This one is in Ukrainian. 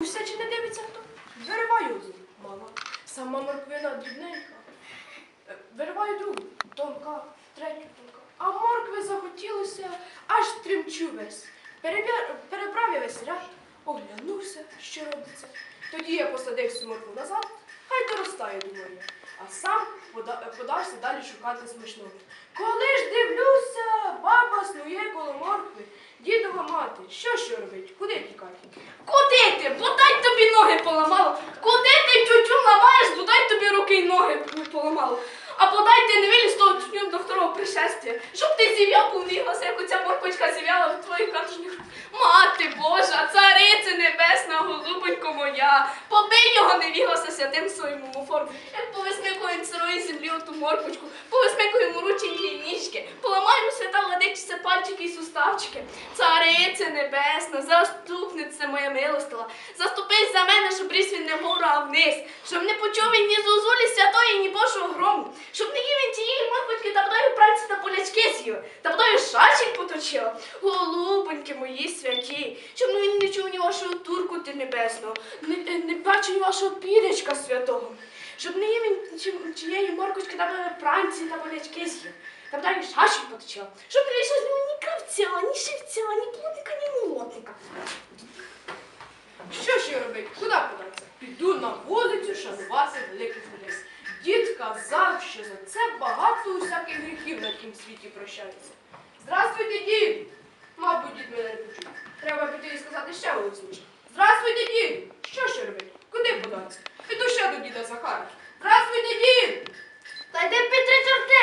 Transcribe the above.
Все чи не дивиться хто? Вириваю одну, мала. Сама морквина дрібненька. Е, Вириваю другу, тонка, третю тонка. А моркви захотілося, аж тремчу весь. Перебрав я весь ряд, оглянувся, що робиться. Тоді я посадив всю моркву назад, хай доростає, думаю. А сам подався далі шукати смачного. Коли ж мати. Що що робить? Куди тікати? Куди ти? Бодай тобі ноги поламало. Куди ти тютю ламаєш, бодай тобі руки й ноги поламало. А бодай ти не виліз того тютю до второго пришестя. Щоб ти зів'яв повіглася, як оця морпочка зів'яла в твоїх каторжніх. Мати Божа, цариця небесна, голубонько моя, побий його не віглася святим своїм муформ. Як повисмикує він сирої землі оту морпочку, повисмикує йому і. Цариця небесна, заступниця моя милостила, заступись за мене, щоб ріс він не вгору, вниз, щоб не почув він ні зозулі святої, ні Божого грому, щоб не їв він тієї морпочки та водою праці та полячки з'їв, та водою шашик поточив. Голубоньки мої святі, щоб він не чув ні вашого турку ти небесного, не, не бачив ні вашого пірячка святого. Щоб не він чиєї моркочки та водою пранці та полячки з'їв. Та водою шашик поточив. Щоб не вийшло шивця, ні шивця, ні плотника, ні молотника. Що ще я робити? Куди податися? Піду на вулицю шанувати великих людей. Дід казав, що за це багато усяких гріхів на тім світі прощається. Здравствуйте, дід! Мабуть, дід мене не почув. Треба піти і сказати ще голосніше. Здравствуйте, дід! Що ще я робити? Куди податися? Піду ще до діда Захара. Здравствуйте, дід! Та йди Петре чорти!